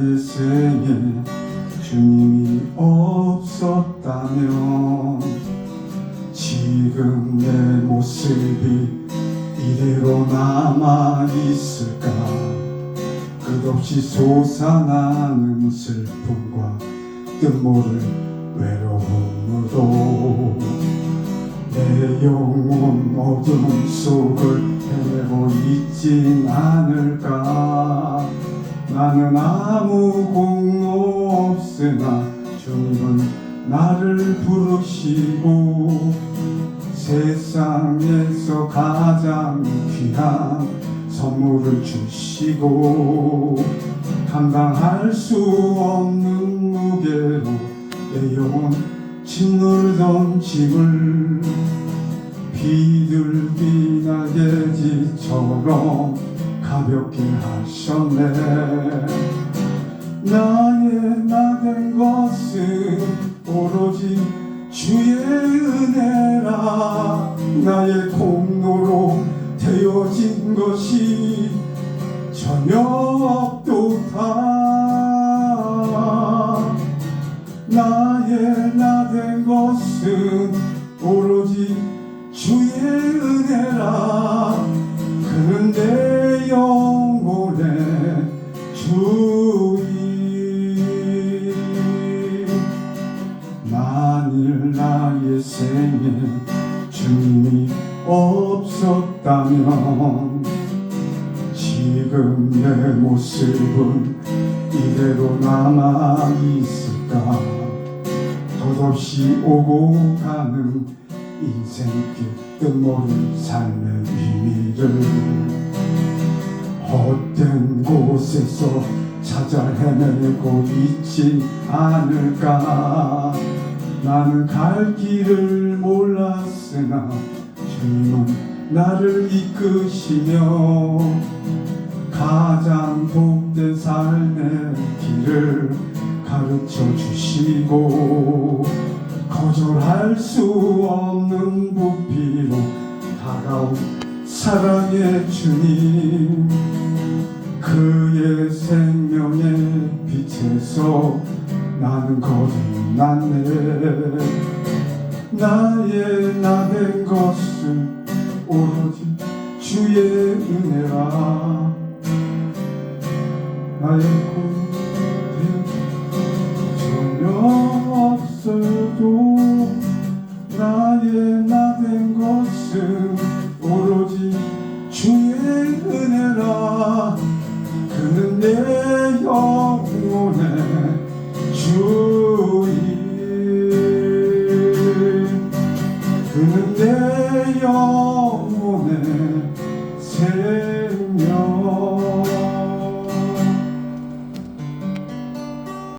나의 생에 주님이 없었다면 지금 내 모습이 이대로 남아 있을까? 끝없이 솟아나는 슬픔과 뜻모를 외로움으로 내 영혼 어둠 속을 나는 아무 공로 없으나 주님은 나를 부르시고 세상에서 가장 귀한 선물을 주시고 감당할 수 없는 무게로 내 영혼 짓누르던 짐을 비둘기 날개짓처럼 가볍게 하셨네. 나의 나된 것은 오로지 주의 은혜라. 나의 공로로 되어진 것이 전혀 없도다. 나의 나된 것은 영혼의 주인. 만일 나의 생에 주님이 없었다면 지금 내 모습은 이대로 남아 있을까? 덧없이 오고 가는 인생길 뜻모를 삶의 비밀을 헛된 곳에서 찾아 헤매고 있진 않을까? 나는 갈 길을 몰랐으나 주님은 나를 이끄시며 가장 복된 삶의 길을 가르쳐 주시고 거절할 수 없는 부피로 다가온 사랑의 주님 그의 생명의 빛에서 나는 거듭났네. 나의 나된 것은 오로지 주의 은혜라. 나의 내 영혼의 주인. 그는 내 영혼의 새